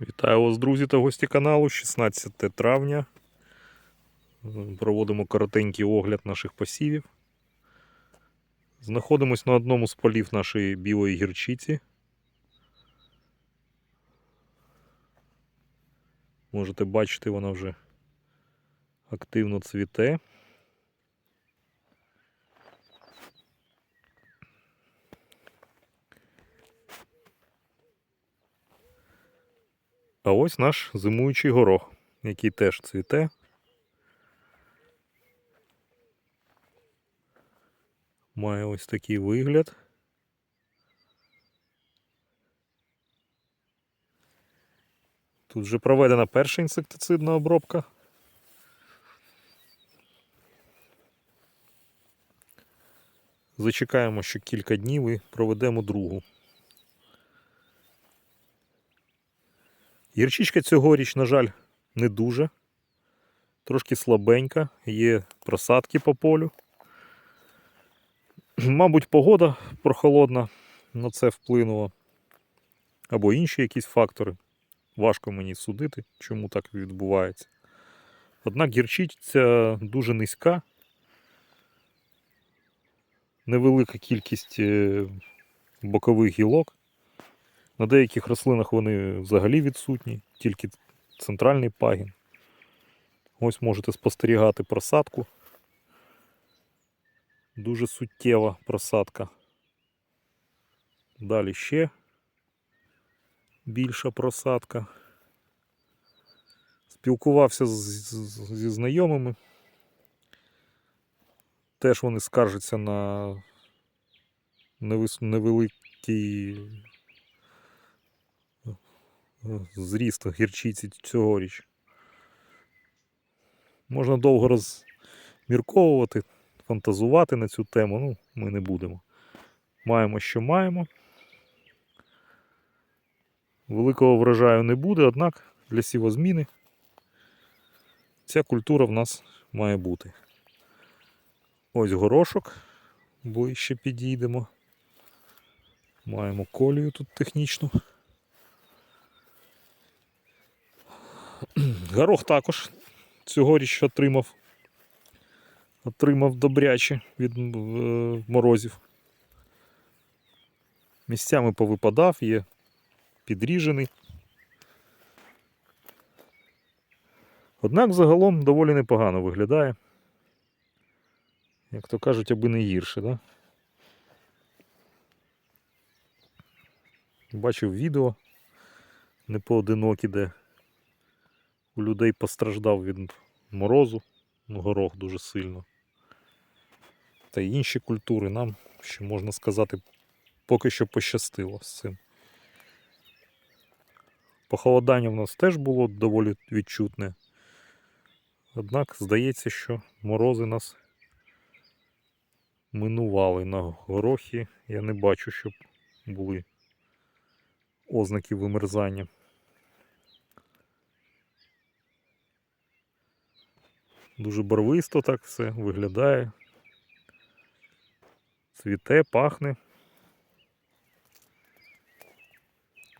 Вітаю вас, друзі та гості каналу. 16 травня. Проводимо коротенький огляд наших посівів. Знаходимось на одному з полів нашої білої гірчиці. Можете бачити, вона вже активно цвіте. А ось наш зимуючий горох, який теж цвіте. Має ось такий вигляд. Тут вже проведена перша інсектицидна обробка. Зачекаємо, що кілька днів і проведемо другу. Гірчичка цьогоріч, на жаль, не дуже. Трошки слабенька, є просадки по полю. Мабуть, погода прохолодна на це вплинула. Або інші якісь фактори. Важко мені судити, чому так відбувається. Однак гірчиця дуже низька. Невелика кількість е, бокових гілок. На деяких рослинах вони взагалі відсутні, тільки центральний пагін. Ось можете спостерігати просадку. Дуже суттєва просадка. Далі ще більша просадка. Спілкувався з, з- зі знайомими. Теж вони скаржаться на невис- невеликий зріст гірчиці цьогоріч. Можна довго розмірковувати, фантазувати на цю тему, ну, ми не будемо. Маємо, що маємо. Великого врожаю не буде, однак для сівозміни ця культура в нас має бути. Ось горошок, ближче підійдемо. Маємо колію тут технічну. Горох також цьогоріч отримав. Отримав добряче від е, морозів. Місцями повипадав, є підріжений. Однак загалом доволі непогано виглядає. Як то кажуть, аби не гірше, да? Бачив відео непоодинокі, де у людей постраждав від морозу, ну, горох дуже сильно. Та й інші культури нам, що можна сказати, поки що пощастило з цим. Похолодання в нас теж було доволі відчутне. Однак здається, що морози нас минували на горохі. Я не бачу, щоб були ознаки вимерзання. Дуже барвисто так все виглядає. Цвіте, пахне.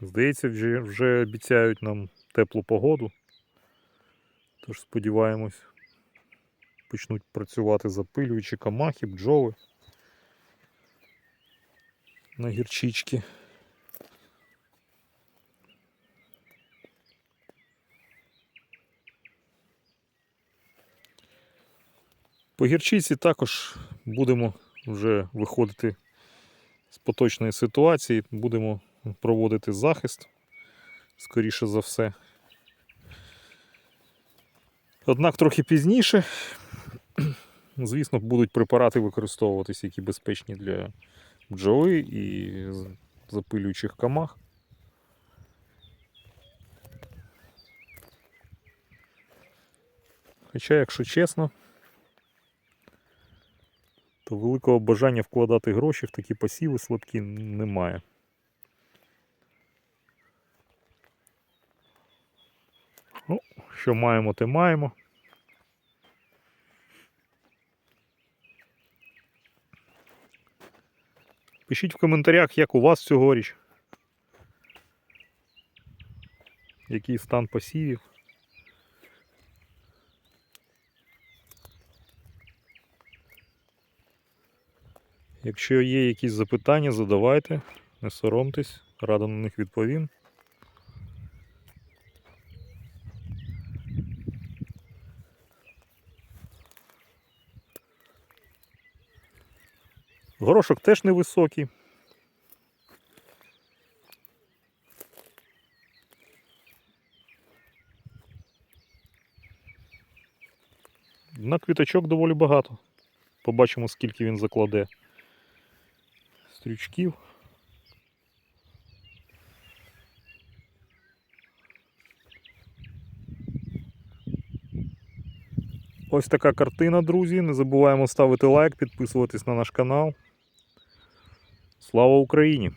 Здається, вже, вже обіцяють нам теплу погоду. Тож сподіваємось, почнуть працювати запилюючі камахи, бджоли на гірчички. По гірчиці також будемо вже виходити з поточної ситуації, будемо проводити захист, скоріше за все. Однак трохи пізніше, звісно, будуть препарати використовуватися, які безпечні для бджоли і запилюючих камах. Хоча, якщо чесно, то великого бажання вкладати гроші в такі посіви слабкі немає. Ну, що маємо, те маємо. Пишіть в коментарях, як у вас цьогоріч. який стан посівів. Якщо є якісь запитання, задавайте, не соромтесь, радо на них відповім. Горошок теж невисокий. На квіточок доволі багато. Побачимо, скільки він закладе стрючків. Ось така картина, друзі. Не забуваємо ставити лайк, підписуватись на наш канал. Слава Україні!